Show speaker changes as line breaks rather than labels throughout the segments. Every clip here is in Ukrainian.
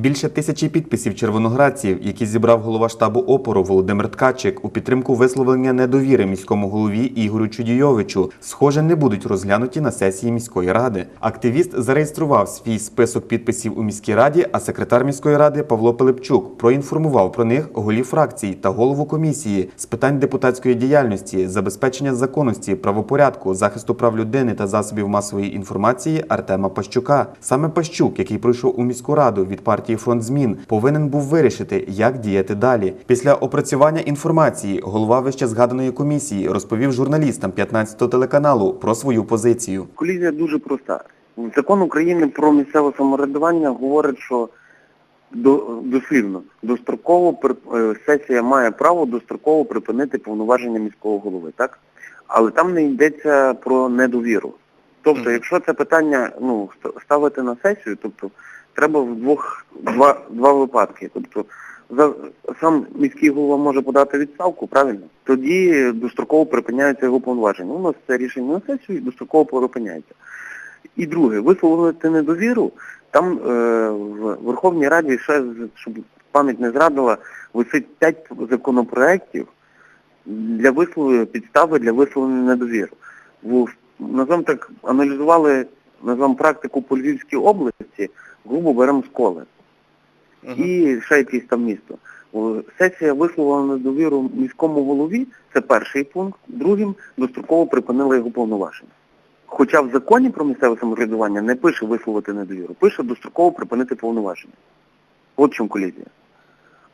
Більше тисячі підписів червоноградців, які зібрав голова штабу опору Володимир Ткачик у підтримку висловлення недовіри міському голові Ігорю Чудійовичу, схоже, не будуть розглянуті на сесії міської ради. Активіст зареєстрував свій список підписів у міській раді, а секретар міської ради Павло Пилипчук проінформував про них голів фракцій та голову комісії з питань депутатської діяльності, забезпечення законності, правопорядку, захисту прав людини та засобів масової інформації Артема Пащука. Саме Пащук, який пройшов у міську раду від партії Фронт змін, повинен був вирішити, як діяти далі. Після опрацювання інформації голова вище згаданої комісії розповів журналістам 15-го телеканалу про свою позицію.
Колізія дуже проста. Закон України про місцеве самоврядування говорить, що до, дослівно достроково е, сесія має право достроково припинити повноваження міського голови, так? Але там не йдеться про недовіру. Тобто, якщо це питання ну, ст- ставити на сесію, тобто треба в двох два, два випадки. Тобто за, сам міський голова може подати відставку, правильно? Тоді достроково припиняються його повноваження. У нас це рішення на сесію і достроково припиняється. І друге, висловити недовіру, там е, в Верховній Раді ще, щоб пам'ять не зрадила, висить п'ять законопроєктів для висловлення підстави для висловлення недовіри. В, називаємо так, аналізували називаємо практику по Львівській області, грубо беремо сколи. І ще якесь там місто. Сесія висловила недовіру міському голові, це перший пункт. Другим достроково припинила його повноваження. Хоча в законі про місцеве самоврядування не пише висловити недовіру, пише достроково припинити повноваження. От чому колізія.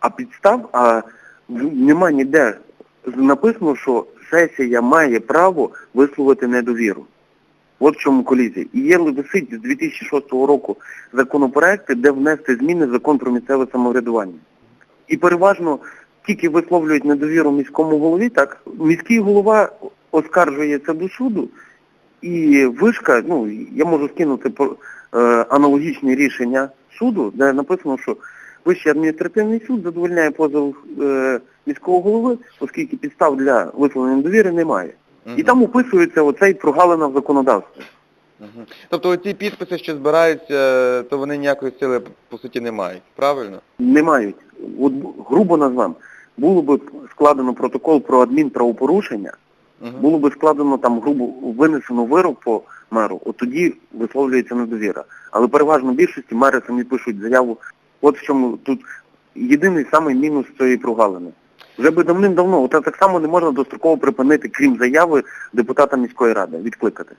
А підстав, а нема ніде написано, що сесія має право висловити недовіру. От в чому колізія. І є висить з 2006 року законопроекти, де внести зміни в закон про місцеве самоврядування. І переважно тільки висловлюють недовіру міському голові, так міський голова оскаржує це до суду, і вишка, ну я можу скинути е, аналогічні рішення суду, де написано, що Вищий адміністративний суд задовольняє позов е, міського голови, оскільки підстав для висловлення недовіри немає. І там описується оцей прогалина в законодавстві.
Мгм. Тобто ці підписи, що збираються, то вони ніякої сили по суті не мають, правильно?
Не мають. От грубо назвам, було б складено протокол про адмінправопорушення,
Мгм.
було б складено там грубо винесено вирок по меру, от тоді висловлюється недовіра. Але переважно в більшості мери самі пишуть заяву. От в чому тут єдиний самий мінус цієї прогалини. Вже би давним-давно, так само не можна достроково припинити, крім заяви депутата міської ради, відкликати.